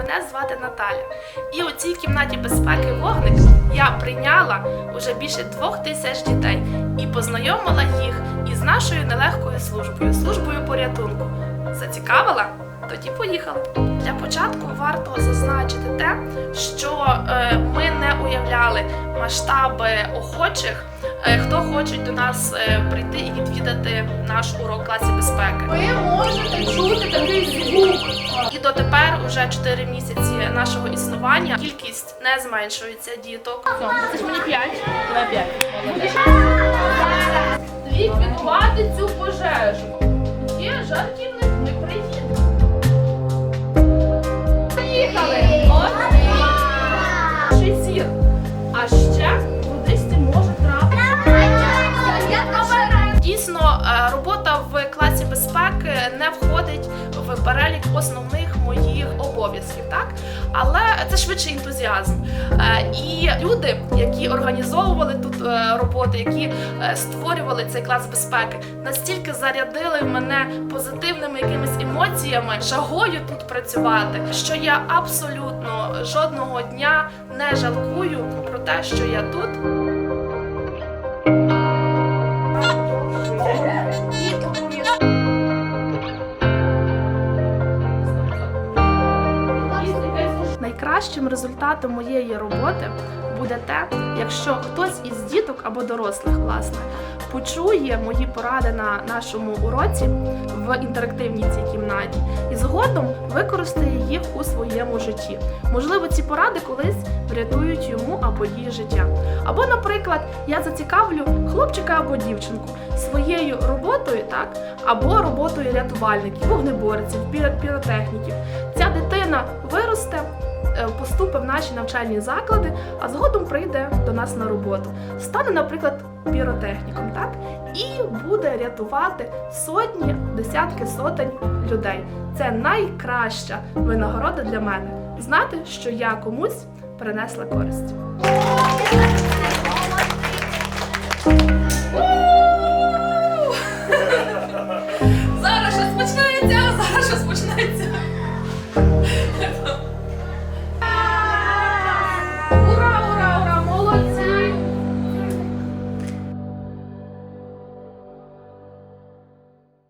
Мене звати Наталя. І у цій кімнаті безпеки вогник я прийняла уже більше двох тисяч дітей і познайомила їх із нашою нелегкою службою, службою порятунку. Зацікавила? Тоді поїхали. Для початку варто зазначити те, що е, ми не уявляли масштаби охочих, е, хто хочуть до нас е, прийти і відвідати наш урок класі безпеки. Ви можете чути такий звук. І дотепер, уже 4 місяці нашого існування, кількість не зменшується діток. Це ж мені 5. Давай 5. Ліквідувати цю пожежу. Є жартівник, ми не входить в перелік основних моїх обов'язків, так але це швидше ентузіазм. Е, І люди, які організовували тут е, роботи, які е, створювали цей клас безпеки, настільки зарядили мене позитивними якимись емоціями, жагою тут працювати, що я абсолютно жодного дня не жалкую про те, що я тут. Найкращим результатом моєї роботи буде те, якщо хтось із діток або дорослих, власне, почує мої поради на нашому уроці в інтерактивній цій кімнаті і згодом використає їх у своєму житті. Можливо, ці поради колись врятують йому або її життя. Або, наприклад, я зацікавлю хлопчика або дівчинку своєю роботою, так, або роботою рятувальників, вогнеборців, піро- піротехніків. Ця дитина виросте. Е, Поступить в наші навчальні заклади, а згодом прийде до нас на роботу. Стане, наприклад, піротехніком, так? І буде рятувати сотні, десятки сотень людей. Це найкраща винагорода для мене знати, що я комусь принесла користь. Зараз щось почнеться, зараз щось почнеться.